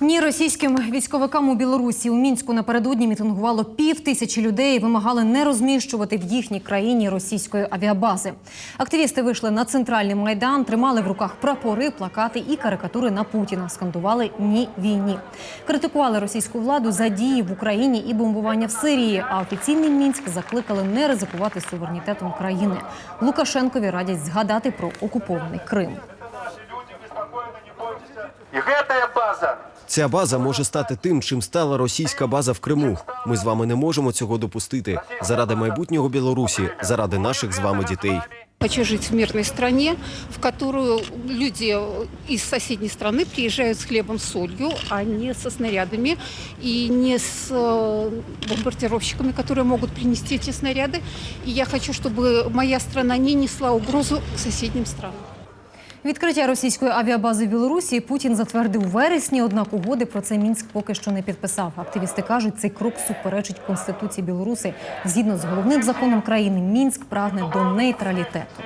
Ні, російським військовикам у Білорусі у мінську напередодні мітингувало пів тисячі людей. і Вимагали не розміщувати в їхній країні російської авіабази. Активісти вийшли на центральний майдан, тримали в руках прапори, плакати і карикатури на Путіна. Скандували ні війні. Критикували російську владу за дії в Україні і бомбування в Сирії. А офіційний мінськ закликали не ризикувати суверенітетом країни. Лукашенкові радять згадати про окупований Крим. І гэтая база Ця база може стати тим, чим стала російська база в Криму. Ми з вами не можемо цього допустити заради майбутнього Білорусі, заради наших з вами дітей. Хочу жить в мирной стране, в которую люди из соседней страны приезжают с хлебом, с солью, а не со снарядами и не с э, бомбардировщиками, которые могут принести эти снаряды. И я хочу, чтобы моя страна не несла угрозу соседним странам. Відкриття російської авіабази в Білорусі Путін затвердив у вересні, однак угоди про це Мінськ поки що не підписав. Активісти кажуть, цей крок суперечить Конституції Білоруси. Згідно з головним законом країни, Мінськ прагне до нейтралітету.